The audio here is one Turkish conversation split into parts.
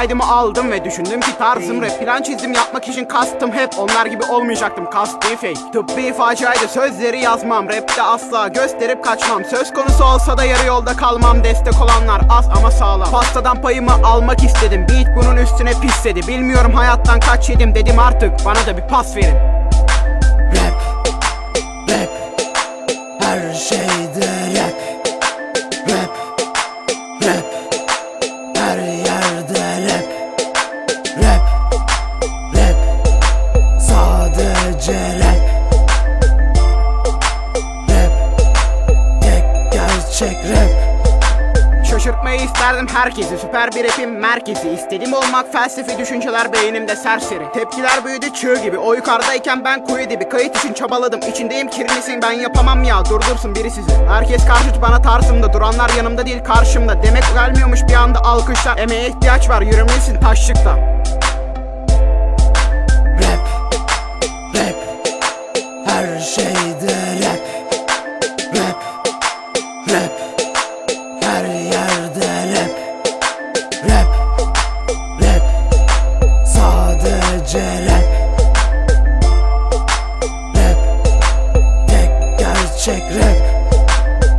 kaydımı aldım ve düşündüm ki tarzım rap. Plan çizdim yapmak için kastım hep Onlar gibi olmayacaktım. Kast fake. Tıbbi faciaydı sözleri yazmam. Rapte asla gösterip kaçmam. Söz konusu olsa da yarı yolda kalmam. Destek olanlar az ama sağlam. Pastadan payımı almak istedim. Beat bunun üstüne pisledi. Bilmiyorum hayattan kaç yedim. Dedim artık Bana da bir pas verin. Rap, rap, her şeyde rap sadece rap. Tek gerçek rap. Şaşırtmayı isterdim herkesi. Süper bir rapin merkezi. İstediğim olmak felsefi düşünceler beynimde serseri. Tepkiler büyüdü çığ gibi. O yukarıdayken ben kuyu dibi. Kayıt için çabaladım. İçindeyim kirlisin. Ben yapamam ya. Durdursun biri sizi. Herkes karşıt bana tarzımda Duranlar yanımda değil karşımda. Demek gelmiyormuş bir anda alkışlar. Emeğe ihtiyaç var yürümelisin taşlıkta sadece rap Rap, tek gerçek rap.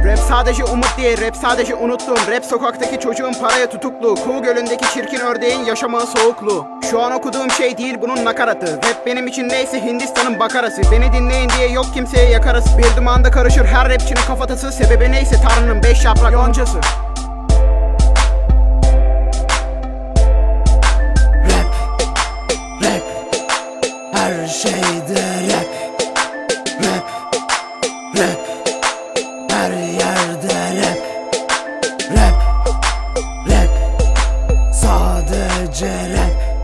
Rap sadece umut değil, rap sadece unuttum Rap sokaktaki çocuğun paraya tutuklu Kuğu gölündeki çirkin ördeğin yaşamağı soğukluğu. Şu an okuduğum şey değil bunun nakaratı. Rap benim için neyse Hindistan'ın bakarası. Beni dinleyin diye yok kimseye yakarız Bir dumanda karışır her rapçinin kafatası. Sebebi neyse Tanrı'nın beş yaprak yoncası yerde rap Rap, rap, sadece rap